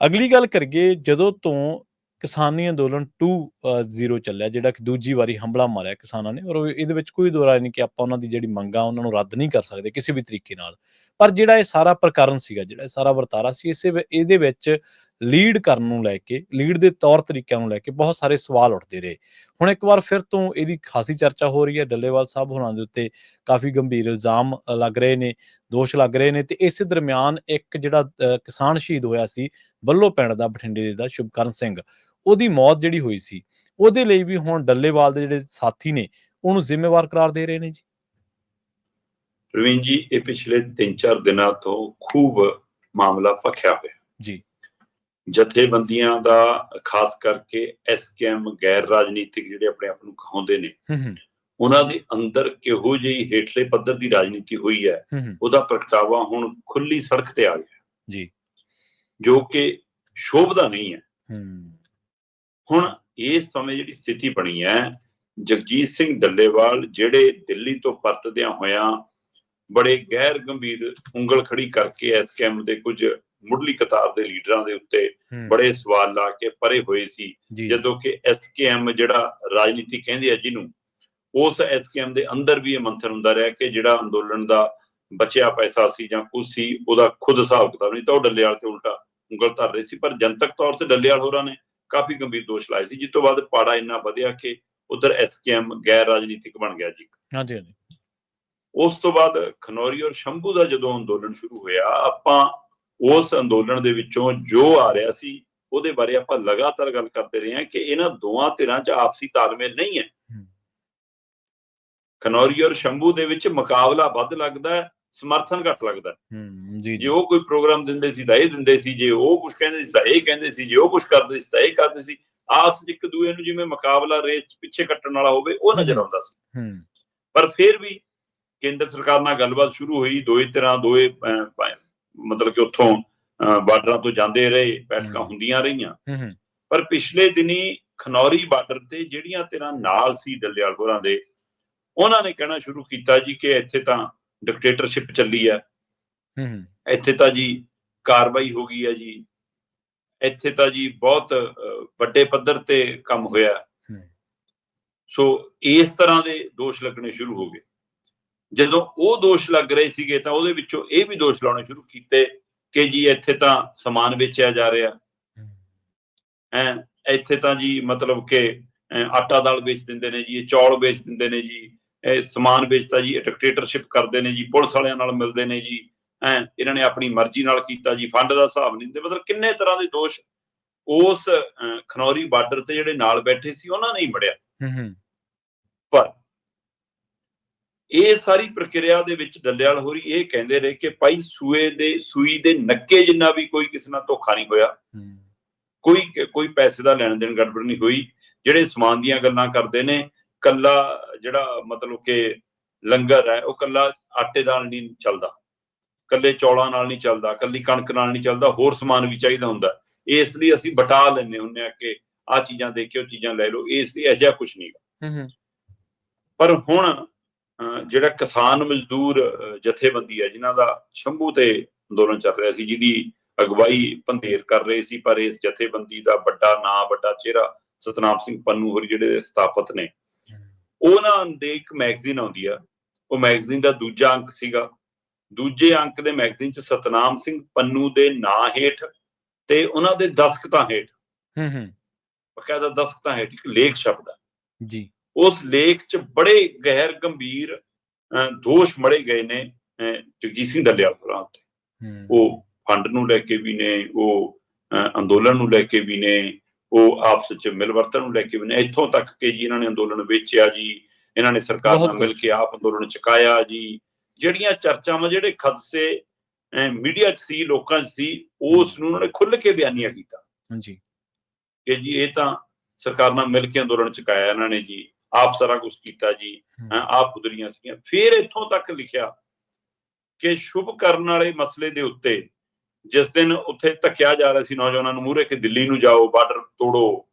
ਅਗਲੀ ਗੱਲ ਕਰੀਏ, ਜਦੋਂ ਤੋਂ ਕਿਸਾਨੀ ਅੰਦੋਲਨ 2.0 ਚੱਲਿਆ, ਜਿਹੜਾ ਕਿ ਦੂਜੀ ਵਾਰੀ ਹਮਲਾ ਮਾਰਿਆ ਕਿਸਾਨਾਂ ਨੇ, ਔਰ ਇਹਦੇ ਵਿੱਚ ਕੋਈ ਦੋ ਨਹੀਂ ਕਿ ਆਪਾਂ ਉਹਨਾਂ ਦੀ ਜਿਹੜੀ ਮੰਗਾਂ ਉਹਨਾਂ ਨੂੰ ਰੱਦ ਨਹੀਂ ਕਰ ਸਕਦੇ ਕਿਸੇ ਵੀ ਤਰੀਕੇ ਨਾਲ। ਪਰ ਜਿਹੜਾ ਇਹ ਸਾਰਾ ਪ੍ਰਕਰਨ ਸੀਗਾ, ਜਿਹੜਾ ਇਹ ਸਾਰਾ ਵਰਤਾਰਾ ਸੀ, ਇਸੇ ਇਹਦੇ ਵਿੱਚ ਲੀਡ ਕਰਨ ਨੂੰ ਲੈ ਕੇ ਲੀਡ ਦੇ ਤੌਰ ਤਰੀਕਿਆਂ ਨੂੰ ਲੈ ਕੇ ਬਹੁਤ ਸਾਰੇ ਸਵਾਲ ਉੱਠਦੇ ਰਹੇ। ਹੁਣ ਇੱਕ ਵਾਰ ਫਿਰ ਤੋਂ ਇਹਦੀ ਖਾਸੀ ਚਰਚਾ ਹੋ ਰਹੀ ਹੈ। ਡੱਲੇਵਾਲ ਸਾਹਿਬ ਹੋਰਾਂ ਦੇ ਉੱਤੇ ਕਾਫੀ ਗੰਭੀਰ ਇਲਜ਼ਾਮ ਲੱਗ ਰਹੇ ਨੇ ਦੋਸ਼ ਲੱਗ ਰਹੇ ਨੇ ਤੇ ਇਸੇ ਦਰਮਿਆਨ ਇੱਕ ਜਿਹੜਾ ਕਿਸਾਨ ਸ਼ਹੀਦ ਹੋਇਆ ਸੀ ਬੱਲੋ ਪਿੰਡ ਦਾ ਬਠਿੰਡੇ ਦਾ ਸ਼ੁਭਕਰਨ ਸਿੰਘ। ਉਹਦੀ ਮੌਤ ਜਿਹੜੀ ਹੋਈ ਸੀ ਉਹਦੇ ਲਈ ਵੀ ਹੁਣ ਡੱਲੇਵਾਲ ਦੇ ਜਿਹੜੇ ਸਾਥੀ ਨੇ ਉਹਨੂੰ ਜ਼ਿੰਮੇਵਾਰ ਕਰਾਰ ਦੇ ਰਹੇ ਨੇ ਜੀ? ਪ੍ਰਵੀਨ ਜੀ ਇਹ ਪਿਛਲੇ 3-4 ਦਿਨਾਂ ਤੋਂ ਖੂਬ ਮਾਮਲਾ ਭਖਿਆ ਹੋਇਆ। ਜੀ। ਜਥੇਬੰਦੀਆਂ ਦਾ ਖਾਸ ਕਰਕੇ ਐਸਕੇਐਮ ਗੈਰ ਰਾਜਨੀਤਿਕ ਜਿਹੜੇ ਆਪਣੇ ਆਪ ਨੂੰ ਕਹਾਉਂਦੇ ਨੇ ਉਹਨਾਂ ਦੇ ਅੰਦਰ ਕਿਹੋ ਜਿਹੀ ਹੇਠਲੇ ਪੱਧਰ ਦੀ ਰਾਜਨੀਤੀ ਹੋਈ ਹੈ ਉਹਦਾ ਪ੍ਰਗਟਾਵਾ ਹੁਣ ਖੁੱਲੀ ਸੜਕ ਤੇ ਆ ਗਿਆ। ਜੀ। ਜੋ ਕਿ ਸ਼ੋਭਦਾ ਨਹੀਂ ਹੈ। ਹੂੰ। ਹੁਣ ਇਸ ਸਮੇਂ ਜਿਹੜੀ ਸਥਿਤੀ ਬਣੀ ਹੈ ਜਗਜੀਤ ਸਿੰਘ ਡੱਲੇਵਾਲ ਜਿਹੜੇ ਦਿੱਲੀ ਤੋਂ ਪਰਤਦਿਆਂ ਹੋਇਆਂ ਬੜੇ ਗੈਰ ਗੰਭੀਰ ਉਂਗਲ ਖੜੀ ਕਰਕੇ ਐਸਕੇਐਮ ਦੇ ਕੁਝ ਮੁੱਢਲੀ ਕਤਾਰ ਦੇ ਲੀਡਰਾਂ ਦੇ ਉੱਤੇ ਬੜੇ ਸਵਾਲ ਲਾ ਕੇ ਪਰੇ ਹੋਏ ਸੀ। ਜਦੋਂ ਕਿ ਐਸਕੇਐਮ ਜਿਹੜਾ ਰਾਜਨੀਤੀ ਕਹਿੰਦੇ ਆ ਜਿਹਨੂੰ ਉਸ ਐਸਕੇਐਮ ਦੇ ਅੰਦਰ ਵੀ ਇਹ ਮੰਥਨ ਹੁੰਦਾ ਰਿਹਾ ਕਿ ਜਿਹੜਾ ਅੰਦੋਲਨ ਦਾ ਬਚਿਆ ਪੈਸਾ ਸੀ ਜਾਂ ਕੁਛ ਸੀ ਉਹਦਾ ਖੁਦ ਹਿਸਾਬ ਕਿਤਾਬ ਨਹੀਂ ਤਾਂ ਉਹ ਡੱਲੇਵਾਲ ਤੇ ਉਲਟਾ ਉਂਗਲ ਧਰ ਰਹੇ ਸੀ। ਪਰ ਜਨਤਕ ਤੌਰ ਤੇ ਡੱਲੇਵਾਲ ਹੋਰਾਂ ਨੇ ਕਾਫੀ ਗੰਭੀਰ ਦੋਸ਼ ਲਾਏ ਸੀ। ਜਿਸ ਤੋਂ ਬਾਅਦ ਪਾੜਾ ਇੰਨਾ ਵਧਿਆ ਕਿ ਉਧਰ ਐਸਕੇਐਮ ਗੈਰ ਰਾਜਨੀਤਿਕ ਬਣ ਗਿਆ ਜੀ। ਹਾਂਜੀ ਹਾਂਜੀ। ਉਸ ਤੋਂ ਬਾਅਦ ਖਨੌਰੀ ਔਰ ਸ਼ੰਭੂ ਦਾ ਜਦੋਂ ਅੰਦੋਲਨ ਸ਼ੁਰੂ ਹੋਇਆ ਆਪਾਂ ਉਸ ਅੰਦੋਲਨ ਦੇ ਵਿੱਚੋਂ ਜੋ ਆ ਰਿਹਾ ਸੀ ਉਹਦੇ ਬਾਰੇ ਆਪਾਂ ਲਗਾਤਾਰ ਗੱਲ ਕਰਦੇ ਰਹੇ ਹਾਂ ਕਿ ਇਹਨਾਂ ਦੋਵਾਂ ਧਿਰਾਂ 'ਚ ਆਪਸੀ ਤਾਲਮੇਲ ਨਹੀਂ ਹੈ। ਖਨੌਰੀ ਔਰ ਸ਼ੰਭੂ ਦੇ ਵਿੱਚ ਮੁਕਾਬਲਾ ਵੱਧ ਲੱਗਦਾ ਹੈ ਸਮਰਥਨ ਘੱਟ ਲੱਗਦਾ ਹੈ। ਹੂੰ ਜੀ ਜੇ ਉਹ ਕੋਈ ਪ੍ਰੋਗਰਾਮ ਦਿੰਦੇ ਸੀ ਤਾਂ ਇਹ ਦਿੰਦੇ ਸੀ ਜੇ ਉਹ ਕੁਝ ਕਹਿੰਦੇ ਸੀ ਤਾਂ ਇਹ ਕਹਿੰਦੇ ਸੀ ਜੇ ਉਹ ਕੁਝ ਕਰਦੇ ਸੀ ਤਾਂ ਇਹ ਕਰਦੇ ਸੀ ਆਪਸ 'ਚ ਇੱਕ ਦੂਏ ਨੂੰ ਜਿਵੇਂ ਮੁਕਾਬਲਾ ਰੇਸ 'ਚ ਪਿੱਛੇ ਕੱਟਣ ਵਾਲਾ ਹੋਵੇ ਉਹ ਨਜ਼ਰ। ਆਉਂਦਾ ਸੀ ਹੂੰ ਪਰ ਫਿਰ ਵੀ ਕੇਂਦਰ ਸਰਕਾਰ ਨਾਲ ਗੱਲਬਾਤ ਸ਼ੁਰੂ ਹੋਈ ਦੋਏ ਤਰ੍ਹਾਂ ਦੋਏ ਮਤਲਬ ਕਿ ਉੱਥੋਂ ਬਾਰਡਰਾਂ ਤੋਂ ਜਾਂਦੇ ਰਹੇ ਬੈਠਕਾਂ। ਹੁੰਦੀਆਂ ਰਹੀਆਂ। ਪਰ ਪਿਛਲੇ ਦਿਨੀ ਖਨੌਰੀ ਬਾਰਡਰ ਤੇ ਜਿਹੜੀਆਂ ਤਰ੍ਹਾਂ ਨਾਲ ਸੀ ਹੋਰਾਂ ਦੇ ਉਹਨਾਂ ਨੇ ਕਹਿਣਾ ਸ਼ੁਰੂ ਕੀਤਾ ਜੀ ਕਿ ਇੱਥੇ ਤਾਂ ਡਿਕਟੇਟਰਸ਼ਿਪ ਚੱਲੀ ਹੈ ਹੂੰ। ਇੱਥੇ ਤਾਂ ਜੀ ਕਾਰਵਾਈ ਹੋ ਗਈ ਹੈ ਜੀ। ਇੱਥੇ ਤਾਂ ਜੀ ਬਹੁਤ ਵੱਡੇ ਪੱਧਰ ਤੇ ਕੰਮ ਹੋਇਆ। ਸੋ ਇਸ ਤਰ੍ਹਾਂ ਦੇ ਦੋਸ਼ ਲੱਗਣੇ ਸ਼ੁਰੂ ਹੋ ਗਏ। ਜਦੋਂ ਉਹ ਦੋਸ਼ ਲੱਗ ਰਹੇ ਸੀਗੇ ਤਾਂ ਉਹਦੇ ਵਿੱਚੋਂ ਇਹ ਵੀ ਦੋਸ਼ ਲਾਉਣੇ ਸ਼ੁਰੂ ਕੀਤੇ ਕਿ ਜੀ ਇੱਥੇ ਤਾਂ ਸਮਾਨ ਵੇਚਿਆ ਜਾ ਰਿਹਾ। ਹੈ ਇੱਥੇ ਤਾਂ ਜੀ ਮਤਲਬ ਕਿ ਆਟਾ ਦਾਲ ਵੇਚ ਦਿੰਦੇ ਨੇ ਜੀ ਇਹ ਚੌਲ ਵੇਚ ਦਿੰਦੇ ਨੇ ਜੀ ਇਹ ਸਮਾਨ ਵੇਚਦਾ ਜੀ ਡਿਕਟੇਟਰਸ਼ਿਪ ਕਰਦੇ ਨੇ ਜੀ ਪੁਲਿਸ ਵਾਲਿਆਂ ਨਾਲ ਮਿਲਦੇ ਨੇ ਜੀ। ਐ ਇਹਨਾਂ ਨੇ ਆਪਣੀ ਮਰਜ਼ੀ ਨਾਲ ਕੀਤਾ ਜੀ ਫੰਡ ਦਾ ਹਿਸਾਬ ਨਹੀਂ ਦਿੰਦੇ ਮਤਲਬ ਕਿੰਨੇ ਤਰ੍ਹਾਂ ਦੇ ਦੋਸ਼ ਉਸ ਖਨੌਰੀ ਬਾਰਡਰ ਤੇ ਜਿਹੜੇ ਨਾਲ ਬੈਠੇ ਸੀ ਉਹਨਾਂ ਨੇ ਹੀ ਮੜਿਆ। ਹੂੰ ਹੂੰ। ਪਰ ਇਹ ਸਾਰੀ ਪ੍ਰਕਿਰਿਆ ਦੇ ਵਿੱਚ ਡੱਲੇਵਾਲ ਹੋਰੀ ਇਹ ਕਹਿੰਦੇ ਰਹੇ ਕਿ ਭਾਈ ਸੂਏ ਦੇ ਸੂਈ ਦੇ ਨੱਕੇ ਜਿੰਨਾ ਵੀ ਕੋਈ ਕਿਸੇ ਨਾਲ ਧੋਖਾ ਨਹੀਂ ਹੋਇਆ। ਕੋਈ ਕੋਈ ਪੈਸੇ ਦਾ ਲੈਣ ਦੇਣ ਗੜਬੜ ਨਹੀਂ ਹੋਈ। ਜਿਹੜੇ ਸਮਾਨ ਦੀਆਂ ਗੱਲਾਂ ਕਰਦੇ ਨੇ ਕੱਲਾ ਜਿਹੜਾ ਮਤਲਬ ਕਿ ਲੰਗਰ ਹੈ ਉਹ ਕੱਲਾ ਆਟੇ ਨਾਲ ਨਹੀਂ ਚੱਲਦਾ। ਕੱਲੇ ਚੌਲਾਂ ਨਾਲ ਨਹੀਂ ਚੱਲਦਾ ਕੱਲੀ ਕਣਕ ਨਾਲ ਨਹੀਂ ਚੱਲਦਾ ਹੋਰ ਸਮਾਨ ਵੀ ਚਾਹੀਦਾ ਹੁੰਦਾ। ਇਸ ਲਈ ਅਸੀਂ ਬਟਾ ਲੈਂਦੇ ਹੁੰਦੇ ਆ ਕਿ ਆ ਚੀਜ਼ਾਂ ਦੇਖਿਓ ਚੀਜ਼ਾਂ ਲੈ ਲਓ ਇਸ ਲਈ ਅਜਿਹਾ ਕੁਝ ਨਹੀਂ ਹੂੰ ਹੂੰ। ਪਰ ਹੁਣ ਜਿਹੜਾ ਕਿਸਾਨ ਮਜ਼ਦੂਰ ਜਥੇਬੰਦੀ ਹੈ ਜਿਨ੍ਹਾਂ ਦਾ ਸ਼ੰਭੂ ਤੇ ਅੰਦੋਲਨ ਚੱਲ ਰਿਹਾ ਸੀ ਜਿਹਦੀ ਅਗਵਾਈ ਪੰਧੇਰ ਕਰ ਰਹੇ ਸੀ ਪਰ ਇਸ ਜਥੇਬੰਦੀ ਦਾ ਵੱਡਾ ਨਾਂ ਵੱਡਾ ਚਿਹਰਾ ਸਤਨਾਮ ਸਿੰਘ ਪੰਨੂ ਹੋਰ ਜਿਹੜੇ ਸਥਾਪਕ ਨੇ ਉਹਨਾਂ ਦੇ ਇੱਕ ਮੈਗਜ਼ੀਨ ਆਉਂਦੀ ਆ। ਉਹ ਮੈਗਜ਼ੀਨ ਦਾ ਦੂਜਾ ਅੰਕ ਸੀਗਾ। ਦੂਜੇ ਅੰਕ ਦੇ ਮੈਗਜ਼ੀਨ 'ਚ ਸਤਨਾਮ ਸਿੰਘ ਪੰਨੂ ਦੇ ਨਾਂ ਹੇਠ ਤੇ ਉਹਨਾਂ ਦੇ ਦਸਖਤਾਂ ਹੇਠ। ਹੂੰ ਹੂੰ। ਬਕਾਇਦਾ ਦਸਖਤਾਂ ਹੇਠ ਇੱਕ ਲੇਖ ਸ਼ਬਦ ਹੈ ਜੀ। ਉਸ ਲੇਖ 'ਚ ਬੜੇ ਗਹਿਰ ਗੰਭੀਰ ਦੋਸ਼ ਮੜੇ ਗਏ ਨੇ ਜਗਜੀਤ ਸਿੰਘ ਡੱਲੇਵਾਲ ਹੋਰਾਂ ਤੇ। ਉਹ ਫੰਡ ਨੂੰ ਲੈ ਕੇ ਵੀ ਨੇ ਉਹ ਅੰਦੋਲਨ ਨੂੰ ਲੈ ਕੇ ਵੀ ਨੇ ਉਹ ਆਪਸ ਵਿੱਚ ਮਿਲਵਰਤਨ ਨੂੰ ਲੈ ਕੇ ਵੀ ਨੇ। ਇੱਥੋਂ ਤੱਕ ਕਿ ਜੀ ਇਹਨਾਂ ਨੇ ਅੰਦੋਲਨ ਵੇਚਿਆ ਜੀ ਇਹਨਾਂ ਨੇ ਸਰਕਾਰ ਨਾਲ ਮਿਲ। ਕੇ ਆਪ ਅੰਦੋਲਨ ਚੁਕਾਇਆ ਜੀ। ਜਿਹੜੀਆਂ ਚਰਚਾਵਾਂ ਜਿਹੜੇ ਖਦਸੇ ਮੀਡੀਆ 'ਚ ਸੀ ਲੋਕਾਂ 'ਚ ਸੀ ਉਸ ਨੂੰ ਉਹਨਾਂ ਨੇ ਖੁੱਲ੍ਹ ਕੇ ਬਿਆਨੀਆਂ ਕੀਤਾ। ਹਾਂਜੀ। ਕਿ ਜੀ ਇਹ ਤਾਂ ਸਰਕਾਰ ਨਾਲ ਮਿਲ ਕੇ ਅੰਦੋਲਨ ਚੁਕਾਇਆ ਇਹਨਾਂ ਨੇ ਜੀ। ਆਪ ਸਾਰਾ ਕੁਝ ਕੀਤਾ ਜੀ ਆਪ ਕੁਦਰੀਆਂ ਸੀਗੀਆਂ। ਫਿਰ ਇੱਥੋਂ ਤੱਕ ਲਿਖਿਆ ਕਿ ਸ਼ੁਭ ਕਰਨ ਵਾਲੇ ਮਸਲੇ ਦੇ ਉੱਤੇ ਜਿਸ ਦਿਨ ਉੱਥੇ ਧੱਕਿਆ ਜਾ ਰਿਹਾ ਸੀ ਨੌਜਵਾਨਾਂ ਨੂੰ ਮੂਹਰੇ ਕਿ ਦਿੱਲੀ ਨੂੰ ਜਾਓ ਬਾਰਡਰ ਤੋੜੋ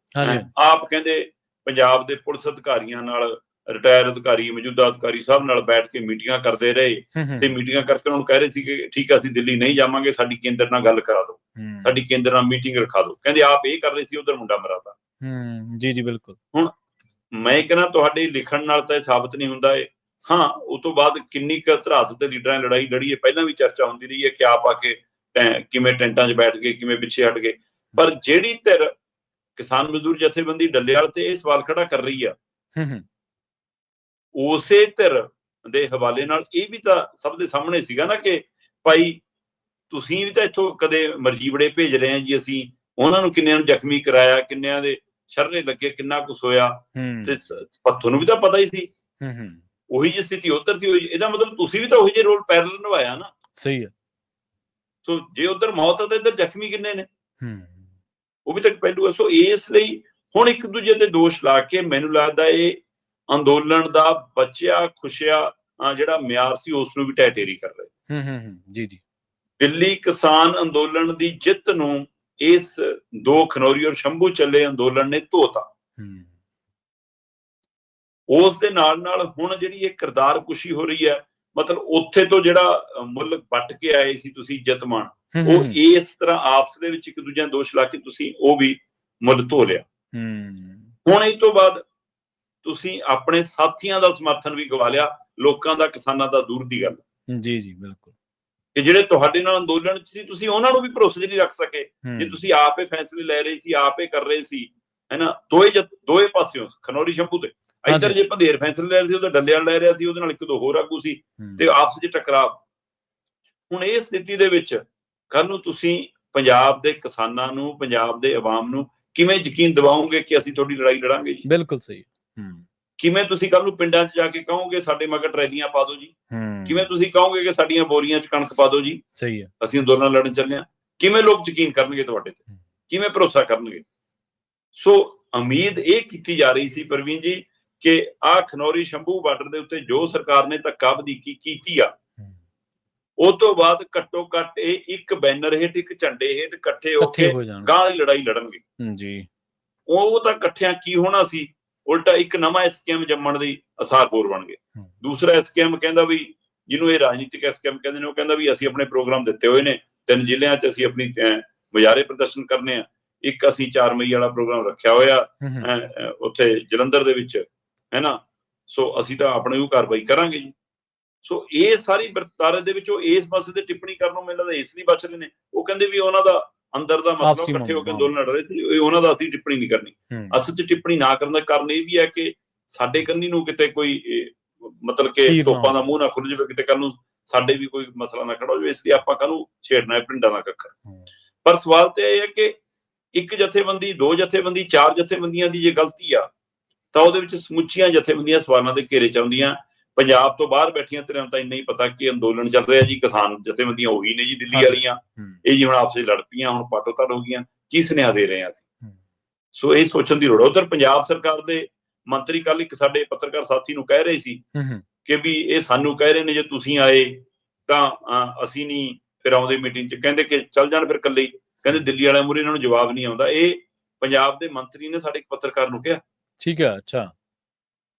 ਆਪ ਕਹਿੰਦੇ ਪੰਜਾਬ ਦੇ ਪੁਲਿਸ ਅਧਿਕਾਰੀਆਂ ਨਾਲ ਰਿਟਾਇਰ ਅਧਿਕਾਰੀ ਮੌਜੂਦਾ ਅਧਿਕਾਰੀ ਸਭ ਨਾਲ ਬੈਠ ਕੇ ਮੀਟਿੰਗਾਂ ਕਰਦੇ ਰਹੇ ਤੇ ਮੀਟਿੰਗਾਂ ਕਰਕੇ ਉਹਨਾਂ ਨੂੰ ਕਹਿ ਰਹੇ ਸੀ ਕਿ ਠੀਕ ਹੈ ਅਸੀਂ ਦਿੱਲੀ ਨਹੀਂ ਜਾਵਾਂਗੇ ਸਾਡੀ ਕੇਂਦਰ ਨਾਲ ਗੱਲ ਕਰਾ ਦਿਓ ਸਾਡੀ ਕੇਂਦਰ ਨਾਲ ਮੀਟਿੰਗ ਰਖਾ ਦਿਓ। ਕਹਿੰਦੇ ਆਪ ਇਹ ਕਰ ਰਹੇ ਸੀ ਉਧਰ ਮੁੰਡਾ ਮਰਾਤਾ। ਹੂੰ ਜੀ ਜੀ ਬਿਲਕੁਲ। ਮੈਂ ਕਹਿੰਦਾ ਤੁਹਾਡੇ ਲਿਖਣ ਨਾਲ ਤਾਂ ਇਹ ਸਾਬਤ ਨਹੀਂ ਹੁੰਦਾ ਇਹ ਹਾਂ ਉਸ ਤੋਂ ਬਾਅਦ ਕਿੰਨੀ ਕੁ ਧਰਾਤ ਤੇ ਲੀਡਰਾਂ ਲੜਾਈ ਲੜੀ ਹੈ ਪਹਿਲਾਂ ਵੀ ਚਰਚਾ ਹੁੰਦੀ ਰਹੀ ਹੈ ਕਿ ਆਪ ਆ ਕੇ ਕਿਵੇਂ ਟੈਂਟਾਂ 'ਚ ਬੈਠ ਗਏ ਕਿਵੇਂ ਪਿੱਛੇ ਹਟ ਗਏ। ਪਰ ਜਿਹੜੀ ਧਿਰ ਕਿਸਾਨ ਮਜ਼ਦੂਰ ਜਥੇਬੰਦੀ ਡੱਲੇਵਾਲ ਤੇ ਇਹ ਸਵਾਲ ਖੜਾ ਕਰ ਰਹੀ ਆ। ਹੂੰ ਹੂੰ। ਉਸੇ ਧਿਰ ਦੇ ਹਵਾਲੇ ਨਾਲ ਇਹ ਵੀ ਤਾਂ ਸਭ ਦੇ ਸਾਹਮਣੇ ਸੀਗਾ ਨਾ ਕਿ ਭਾਈ ਤੁਸੀਂ ਵੀ ਤਾਂ ਇੱਥੋਂ ਕਦੇ ਮਰਜੀਵੜੇ ਭੇਜ ਰਹੇ ਆ ਜੀ ਅਸੀਂ। ਉਹਨਾਂ ਨੂੰ ਕਿੰਨਿਆਂ ਨੂੰ ਜ਼ਖਮੀ ਕਰਾਇਆ ਕਿੰਨਿਆਂ ਦੇ ਸ਼ਰਨੇ ਲੱਗੇ ਕਿੰਨਾ ਕੁਛ ਹੋਇਆ ਤੇ ਪਰ ਤੁਹਾਨੂੰ ਵੀ ਤਾਂ ਪਤਾ ਹੀ ਸੀ। ਹੂੰ ਹੂੰ। ਉਹੀ ਜਿਹੀ ਸਥਿਤੀ ਉੱਧਰ ਸੀ ਉਹੀ ਇਹਦਾ ਮਤਲਬ ਤੁਸੀਂ ਵੀ ਤਾਂ ਉਹੀ ਜਿਹੇ ਰੋਲ ਪੈਰਲਲ ਨਿਭਾਇਆ ਨਾ। ਸਹੀ ਹੈ। ਸੋ ਜੇ ਉੱਧਰ ਮੌਤ ਹੈ ਤਾਂ ਇੱਧਰ ਜ਼ਖਮੀ ਕਿੰਨੇ ਨੇ? ਹੂੰ। ਉਹ ਵੀ ਤਾਂ ਪਹਿਲੂ ਹੈ। ਸੋ ਇਸ ਲਈ ਹੁਣ ਇੱਕ ਦੂਜੇ ਤੇ ਦੋਸ਼ ਲਾ ਕੇ ਮੈਨੂੰ ਲੱਗਦਾ ਇਹ ਅੰਦੋਲਨ ਦਾ ਬਚਿਆ ਖੁਸ਼ਿਆ ਜਿਹੜਾ ਮਿਆਰ ਸੀ ਉਸ ਨੂੰ ਵੀ ਟੈਟੇਰੀ ਕਰ ਰਹੇ ਹੂੰ ਹੂੰ। ਜੀ ਜੀ। ਦਿੱਲੀ ਕਿਸਾਨ ਅੰਦੋਲਨ ਦੀ ਜਿੱਤ ਨੂੰ ਇਸ ਦੋ ਖਨੌਰੀ ਔਰ ਸ਼ੰਭੂ ਚੱਲੇ ਅੰਦੋਲਨ ਨੇ ਧੋਤਾ। ਉਸ ਦੇ ਨਾਲ ਨਾਲ ਹੁਣ ਜਿਹੜੀ ਇਹ ਕਿਰਦਾਰ ਕੁਸ਼ੀ ਹੋ ਰਹੀ ਹੈ ਮਤਲਬ ਉੱਥੇ ਤੋਂ ਜਿਹੜਾ ਅ, ਮੁੱਲ ਵੱਟ ਕੇ ਆਏ ਸੀ ਤੁਸੀਂ ਹੂੰ, ਉਹ ਇਸ ਤਰ੍ਹਾਂ ਆਪਸ ਦੇ ਵਿੱਚ ਇੱਕ ਦੂਜੇ ਨੂੰ ਦੋਸ਼ ਲਾ ਕੇ ਤੁਸੀਂ ਉਹ ਵੀ ਮੁੱਲ ਧੋ ਲਿਆ। ਹੁਣ ਇਸ ਤੋਂ ਬਾਅਦ ਤੁਸੀਂ ਆਪਣੇ ਸਾਥੀਆਂ ਦਾ ਸਮਰਥਨ ਵੀ ਗਵਾ ਲਿਆ ਲੋਕਾਂ ਦਾ ਕਿਸਾਨਾਂ ਦਾ ਦੂਰ ਦੀ ਗੱਲ। ਜੀ ਜੀ ਬਿਲਕੁਲ। ਕਿ ਜਿਹੜੇ ਤੁਹਾਡੇ ਨਾਲ ਅੰਦੋਲਨ 'ਚ ਸੀ ਤੁਸੀਂ ਉਹਨਾਂ ਨੂੰ ਵੀ ਭਰੋਸੇ 'ਚ ਨਹੀਂ ਰੱਖ ਸਕੇ ਜੇ ਤੁਸੀਂ ਆਪੇ ਫੈਸਲੇ ਲੈ ਰਹੇ ਸੀ ਆਪੇ ਕਰ ਰਹੇ ਸੀ ਹੈਨਾ? ਦੋਏ ਦੋਏ ਪਾਸਿਓਂ ਖਨੌਰੀ ਸ਼ੰਭੂ ਤੇ। ਇੱਧਰ। ਜੇ ਭੰਦੇਰ ਫੈਸਲੇ ਲੈ ਰਹੇ ਸੀ ਉਹਦਾ ਡੱਲੇ ਵਾਲ ਲੈ ਰਿਹਾ ਸੀ ਉਹਦੇ ਨਾਲ ਇੱਕ ਦੋ ਹੋਰ ਆਗੂ ਸੀ ਤੇ ਆਪਸ ਵਿੱਚ ਟਕਰਾਅ। ਹੁਣ ਇਹ ਸਥਿਤੀ ਦੇ ਵਿੱਚ ਕੱਲ ਨੂੰ ਤੁਸੀਂ ਪੰਜਾਬ ਦੇ ਕਿਸਾਨਾਂ ਨੂੰ ਪੰਜਾਬ ਦੇ ਆਵਾਮ ਨੂੰ ਕਿਵੇਂ ਯਕੀਨ ਦਿਵਾਓਗੇ ਕਿ ਅਸੀਂ ਤੁਹਾਡੀ ਲੜਾਈ ਲੜਾਂਗੇ ਜੀ? ਬਿਲਕੁਲ ਸਹੀ। ਹੈ। ਕਿਵੇਂ ਤੁਸੀਂ ਕੱਲ ਨੂੰ ਪਿੰਡਾਂ 'ਚ ਜਾ ਕੇ ਕਹੋਗੇ ਸਾਡੇ ਮਗਰ ਟਰੈਲੀਆਂ ਪਾ ਦਿਓ ਜੀ? ਕਿਵੇਂ ਤੁਸੀਂ ਕਹੋਗੇ ਕਿ ਸਾਡੀਆਂ ਬੋਰੀਆਂ 'ਚ ਕਣਕ ਪਾ ਦਿਓ ਜੀ? ਸਹੀ ਹੈ। ਅਸੀਂ ਅੰਦੋਲਨ ਲੜਨ ਚੱਲੇ ਹਾਂ। ਕਿਵੇਂ ਲੋਕ ਯਕੀਨ ਕਰਨਗੇ ਤੁਹਾਡੇ ਤੇ। ਕਿਵੇਂ ਭਰੋਸਾ ਕਰਨਗੇ? ਸੋ ਉਮੀਦ ਇਹ ਕੀਤੀ ਜਾ ਰਹੀ ਸੀ ਪ੍ਰਵੀਨ ਜੀ ਕਿ ਆ ਖਨੌਰੀ ਸ਼ੰਭੂ ਬਾਰਡਰ ਦੇ ਉੱਤੇ ਜੋ ਸਰਕਾਰ ਨੇ ਧੱਕਾ ਵਧੀਕੀ ਕੀਤੀ ਆ ਉਹ ਤੋਂ ਬਾਅਦ ਘੱਟੋ ਘੱਟ ਇਹ ਇੱਕ ਬੈਨਰ ਹੇਠ ਇੱਕ ਝੰਡੇ ਹੇਠ ਇਕੱਠੇ ਹੋ ਕੇ ਗਾਂ ਦੀ ਲੜਾਈ ਲੜਨਗੇ। ਜੀ। ਉਹ ਤਾਂ ਇਕੱਠਿਆਂ ਕੀ ਹੋਣਾ ਸੀ? ਉਲਟਾ ਇੱਕ ਨਵਾਂ ਐਸਕੇਐਮ ਜੰਮਣ ਦੀ ਅਸਾਰਪੂਰ ਬਣ ਗਏ। ਦੂਸਰਾ ਐਸਕੇਐਮ ਕਹਿੰਦਾ ਵੀ ਜਿਹਨੂੰ ਇਹ ਰਾਜਨੀਤਿਕ ਐਸਕੇਐਮ ਕਹਿੰਦੇ ਨੇ ਉਹ ਕਹਿੰਦਾ ਵੀ ਅਸੀਂ ਆਪਣੇ ਪ੍ਰੋਗਰਾਮ ਦਿੱਤੇ ਹੋਏ ਨੇ ਤਿੰਨ ਜ਼ਿਲ੍ਹਿਆਂ 'ਚ ਅਸੀਂ ਆਪਣੀ ਮੁਜ਼ਾਹਰੇ ਪ੍ਰਦਰਸ਼ਨ ਕਰਨੇ ਆ। ਇੱਕ ਅਸੀਂ 4 ਮਈ ਵਾਲਾ ਪ੍ਰੋਗਰਾਮ ਰੱਖਿਆ ਹੋਇਆ ਉੱਥੇ ਜਲੰਧਰ ਦੇ ਵਿੱਚ ਹੈਨਾ ਸੋ ਅਸੀਂ ਤਾਂ ਆਪਣੇ ਉਹ ਕਾਰਵਾਈ ਕਰਾਂਗੇ ਜੀ। ਸੋ ਇਹ ਸਾਰੀ ਵਰਤਾਰੇ ਦੇ ਵਿੱਚ ਉਹ ਇਸ ਮਸਲੇ ਤੇ ਟਿੱਪਣੀ ਕਰਨ ਨੂੰ ਮੈਨੂੰ ਲੱਗਦਾ ਇਸ ਲਈ ਬਚ ਰਹੇ ਨੇ। ਉਹ ਕਹਿੰਦੇ ਵੀ ਉਹਨਾਂ ਦਾ ਅੰਦਰ ਦਾ ਮਸਲਾ ਇਕੱਠੇ ਹੋ ਕੇ। ਅੰਦੋਲਨ ਲੜ ਰਹੇ ਸੀ ਉਹਨਾਂ ਦਾ ਅਸੀਂ ਟਿੱਪਣੀ ਨਹੀਂ ਕਰਨੀ। ਅਸਲ 'ਚ ਟਿੱਪਣੀ ਨਾ ਕਰਨ ਦਾ ਕਾਰਨ ਇਹ ਵੀ ਹੈ ਕਿ ਸਾਡੇ ਕੰਨੀ ਨੂੰ ਕਿਤੇ ਕੋਈ ਮਤਲਬ ਕਿ ਨਾ ਤੋਪਾਂ ਦਾ ਮੂੰਹ ਨਾ ਖੁੱਲ ਜਾਵੇ ਕਿਤੇ ਕੱਲ ਨੂੰ ਸਾਡੇ ਵੀ ਕੋਈ ਮਸਲਾ ਨਾ ਖੜਾ ਹੋ ਜਾਵੇ ਇਸ ਲਈ ਆਪਾਂ ਕਾਹਨੂੰ ਛੇੜਨਾ ਹੈ ਪਿੰਡਾਂ ਦਾ ਕੱਖਰ ਹੂੰ, ਪਰ ਸਵਾਲ ਤੇ ਇਹ ਹੈ ਕਿ ਇੱਕ ਜਥੇਬੰਦੀ ਦੋ ਜਥੇਬੰਦੀ ਚਾਰ ਜਥੇਬੰਦੀਆਂ ਦੀ ਜੇ ਗਲਤੀ ਆ ਤਾਂ ਉਹਦੇ ਵਿੱਚ ਸਮੁੱਚੀਆਂ ਜਥੇਬੰਦੀਆਂ ਸਵਾਲਾਂ ਦੇ ਘੇਰੇ ਚ ਆਉਂਦੀਆਂ। ਪੰਜਾਬ ਤੋਂ ਬਾਹਰ ਬੈਠੀਆਂ ਧਿਰਾਂ ਨੂੰ ਤਾਂ ਇੰਨਾ ਹੀ ਪਤਾ ਕਿ ਅੰਦੋਲਨ ਚੱਲ ਰਿਹਾ ਜੀ ਕਿਸਾਨ ਜਥੇਬੰਦੀਆਂ ਉਹੀ ਨੇ ਜੀ ਦਿੱਲੀ। ਵਾਲੀਆਂ। ਇਹ ਜੀ ਹੁਣ ਆਪਸ ਲੜ ਪਈਆਂ ਹੁਣ ਪਾਟੋ ਤੜ ਹੋ ਗਈਆਂ। ਕੀ ਸੁਨੇਹਾ ਦੇ ਰਹੇ ਹਾਂ ਅਸੀਂ। ਸੋ ਇਹ ਸੋਚਣ ਦੀ ਲੋੜ ਹੈ ਉਧਰ ਪੰਜਾਬ ਸਰਕਾਰ ਦੇ ਮੰਤਰੀ ਕੱਲ ਇੱਕ ਸਾਡੇ ਪੱਤਰਕਾਰ ਸਾਥੀ ਨੂੰ ਕਹਿ ਰਹੇ ਸੀ ਕਿ ਵੀ ਇਹ ਸਾਨੂੰ ਕਹਿ ਰਹੇ ਨੇ ਜੇ ਤੁਸੀਂ ਆਏ ਤਾਂ ਅਸੀਂ ਨਹੀਂ ਫਿਰ ਆਉਂਦੇ ਮੀਟਿੰਗ 'ਚ। ਕਹਿੰਦੇ ਕਿ ਚੱਲ ਜਾਣ ਫਿਰ ਇਕੱਲੇ ਕਹਿੰਦੇ ਦਿੱਲੀ ਵਾਲਿਆਂ ਮੂਹਰੇ ਇਹਨਾਂ ਨੂੰ ਜਵਾਬ ਨਹੀਂ ਆਉਂਦਾ। ਇਹ ਪੰਜਾਬ ਦੇ ਮੰਤਰੀ ਨੇ ਸਾਡੇ ਇੱਕ ਪੱਤਰਕਾਰ ਨੂੰ ਕਿਹਾ। ਠੀਕ ਹੈ ਅੱਛਾ।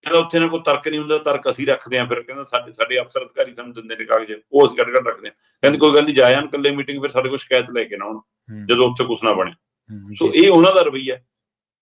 ਕਹਿੰਦਾ ਉੱਥੇ ਨਾ ਕੋਈ ਤਰਕ ਨਹੀਂ ਹੁੰਦਾ ਤਰਕ ਅਸੀਂ ਰੱਖਦੇ ਆਂ ਫਿਰ ਕਹਿੰਦਾ ਸਾਡੇ ਸਾਡੇ ਅਫਸਰ ਅਧਿਕਾਰੀ ਸਾਨੂੰ ਦਿੰਦੇ ਨੇ ਕਾਗਜ਼ ਉਹ ਅਸੀਂ ਕੱਢ ਕੱਢ ਰੱਖਦੇ ਆਂ ਕਹਿੰਦੇ ਕੋਈ ਗੱਲ ਨਹੀਂ ਜਾਇਆ ਇਕੱਲੇ ਮੀਟਿੰਗ ਫਿਰ ਸਾਡੇ ਕੋਲ ਸ਼ਿਕਾਇਤ ਲੈ ਕੇ ਨਾ ਆਉਣ ਜਦੋਂ ਉੱਥੇ ਕੁਛ ਨਾ ਬਣੇ। ਸੋ ਇਹ ਉਹਨਾਂ ਦਾ ਰਵਈਆ।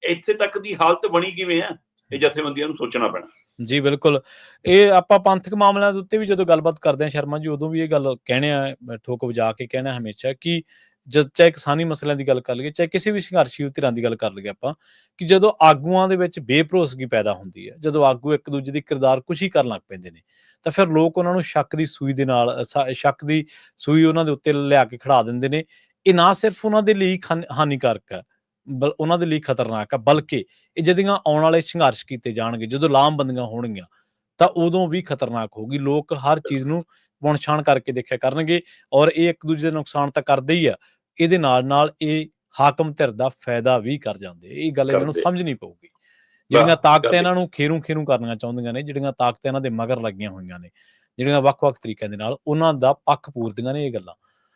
ਇੱਥੇ ਤੱਕ ਦੀ ਹਾਲਤ ਬਣੀ ਕਿਵੇਂ ਆ ਇਹ ਜਥੇਬੰਦੀਆਂ ਨੂੰ ਸੋਚਣਾ ਪੈਣਾ। ਜੀ ਬਿਲਕੁਲ। ਇਹ ਆਪਾਂ ਪੰਥਕ ਮਾਮਲਿਆਂ ਦੇ ਉੱਤੇ ਵੀ ਜਦੋਂ ਗੱਲਬਾਤ ਕਰਦੇ ਹਾਂ ਸ਼ਰਮਾ ਜੀ ਉਦੋਂ ਵੀ ਇਹ ਗੱਲ ਕਹਿਣੇ ਆ ਠੋਕ ਵਜਾ ਕੇ ਕਹਿਣਾ ਹਮੇਸ਼ਾ ਕਿ ਜਦ ਚਾਹੇ ਕਿਸਾਨੀ ਮਸਲਿਆਂ ਦੀ ਗੱਲ ਕਰ ਲਈਏ, ਚਾਹੇ ਕਿਸੇ ਵੀ ਸੰਘਰਸ਼ੀਲ ਧਿਰਾਂ ਦੀ ਗੱਲ ਕਰ ਲਈਏ ਆਪਾਂ, ਕਿ ਜਦੋਂ ਆਗੂਆਂ ਦੇ ਵਿੱਚ ਬੇਭਰੋਸਗੀ ਪੈਦਾ ਹੁੰਦੀ ਹੈ, ਜਦੋਂ ਆਗੂ ਇੱਕ ਦੂਜੇ ਦੀ ਕਿਰਦਾਰ ਕੁਸ਼ੀ ਕਰਨ ਲੱਗ ਪੈਂਦੇ ਨੇ, ਤਾਂ ਫਿਰ ਲੋਕ ਉਹਨਾਂ ਨੂੰ ਸ਼ੱਕ ਦੀ ਸੂਈ ਦੇ ਨਾਲ ਸ਼ੱਕ ਦੀ ਸੂਈ ਉਹਨਾਂ ਦੇ ਉੱਤੇ ਲਿਆ ਕੇ ਖੜਾ ਦਿੰਦੇ ਨੇ। ਇਹ ਨਾ ਸਿਰਫ ਉਹਨਾਂ ਦੇ ਲਈ ਖਾਨ- ਹਾਨੀਕਾਰਕ ਹੈ, ਬਲ, ਉਹਨਾਂ ਦੇ ਲਈ ਖਤਰਨਾਕ ਹੈ, ਬਲਕਿ ਇਹ ਜਦੀਆਂ ਆਉਣ ਵਾਲੇ ਸੰਘਰਸ਼ ਕੀਤੇ ਜਾਣਗੇ, ਜਦੋਂ ਲਾਮਬੰਦੀਆਂ ਹੋਣਗੀਆਂ, ਤਾਂ ਉਦੋਂ ਵੀ ਖਤਰਨਾਕ ਹੋਗੀ ਲੋਕ ਹਰ ਚੀਜ਼ ਨੂੰ ਪੁਣਛਾਣ ਕਰਕੇ ਦੇਖਿਆ ਕਰਨਗੇ ਔਰ ਇਹ ਇੱਕ ਦੂਜੇ ਦਾ ਨੁਕਸਾਨ ਤਾਂ ਕਰਦੇ ਹੀ ਆ ਇਹਦੇ ਨਾਲ ਨਾਲ ਇਹ ਹਾਕਮ ਧਿਰ ਦਾ ਫਾਇਦਾ ਵੀ ਕਰ ਜਾਂਦੇ ਇਹ ਗੱਲ ਇਹਨਾਂ ਨੂੰ ਕਰਦੇ। ਸਮਝਣੀ ਪਊਗੀ ਜਿਹੜੀਆਂ ਤਾਕਤਾਂ। ਇਹਨਾਂ ਨੂੰ ਖੇਰੂ ਖੇਰੂ ਕਰਨੀਆਂ ਚਾਹੁੰਦੀਆਂ ਨੇ ਜਿਹੜੀਆਂ ਤਾਕਤਾਂ ਇਹਨਾਂ ਦੇ ਮਗਰ ਲੱਗੀਆਂ ਹੋਈਆਂ ਨੇ ਜਿਹੜੀਆਂ ਵੱਖ-ਵੱਖ ਤਰੀਕਿਆਂ ਦੇ ਨਾਲ ਉਹਨਾਂ ਦਾ ਪੱਖ ਪੂਰਦੀਆਂ ਨੇ ਇਹ ਗੱਲਾਂ